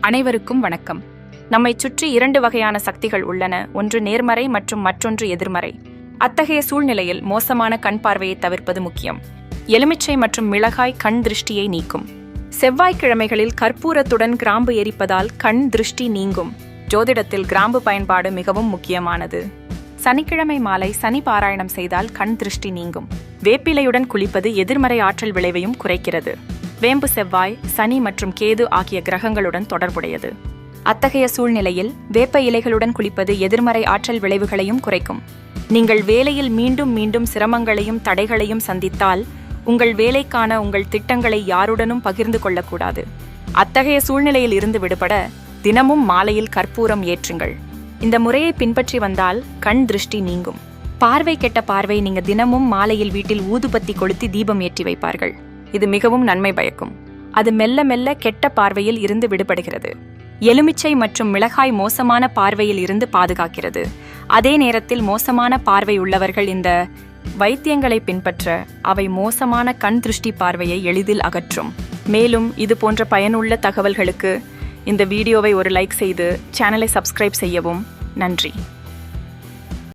அனைவருக்கும் வணக்கம். நம்மை சுற்றி இரண்டு வகையான சக்திகள் உள்ளன ஒன்று நேர்மறை மற்றும் மற்றொன்று எதிர்மறை. அத்தகைய சூழ்நிலையில் மோசமான கண் பார்வையை தவிர்ப்பது முக்கியம். எலுமிச்சை மற்றும் மிளகாய் கண் திருஷ்டியை நீக்கும். செவ்வாய்க்கிழமைகளில் கற்பூரத்துடன் கிராம்பு எரிப்பதால் கண் திருஷ்டி நீங்கும். ஜோதிடத்தில் கிராம்பு பயன்பாடு மிகவும் முக்கியமானது. சனிக்கிழமை மாலை சனி பாராயணம் செய்தால் கண் திருஷ்டி நீங்கும். வேப்பிலையுடன் குளிப்பது எதிர்மறை ஆற்றல் விளைவையும் குறைக்கிறது. வேம்பு செவ்வாய் சனி மற்றும் கேது ஆகிய கிரகங்களுடன் தொடர்புடையது. அத்தகைய சூழ்நிலையில் வேப்ப இலைகளுடன் குளிப்பது எதிர்மறை ஆற்றல் விளைவுகளையும் குறைக்கும். நீங்கள் வேலையில் மீண்டும் மீண்டும் சிரமங்களையும் தடைகளையும் சந்தித்தால் உங்கள் வேலைக்கான உங்கள் திட்டங்களை யாருடனும் பகிர்ந்து கொள்ளக்கூடாது. அத்தகைய சூழ்நிலையில் இருந்து விடுபட தினமும் மாலையில் கற்பூரம் ஏற்றுங்கள். இந்த முறையை பின்பற்றி வந்தால் கண் திருஷ்டி நீங்கும். பார்வை கெட்ட பார்வை நீங்க தினமும் மாலையில் வீட்டில் ஊதுபத்தி கொளுத்தி தீபம் ஏற்றி வைப்பார்கள். இது மிகவும் நன்மை பயக்கும். அது மெல்ல மெல்ல கெட்ட பார்வையில் இருந்து விடுபடுகிறது. எலுமிச்சை மற்றும் மிளகாய் மோசமான பார்வையில் இருந்து பாதுகாக்கிறது. அதே நேரத்தில் மோசமான பார்வை உள்ளவர்கள் இந்த வைத்தியங்களை பின்பற்ற அவை மோசமான கண் திருஷ்டி பார்வையை எளிதில் அகற்றும். மேலும் இது போன்ற பயனுள்ள தகவல்களுக்கு இந்த வீடியோவை ஒரு லைக் செய்து சேனலை சப்ஸ்கிரைப் செய்யவும். நன்றி.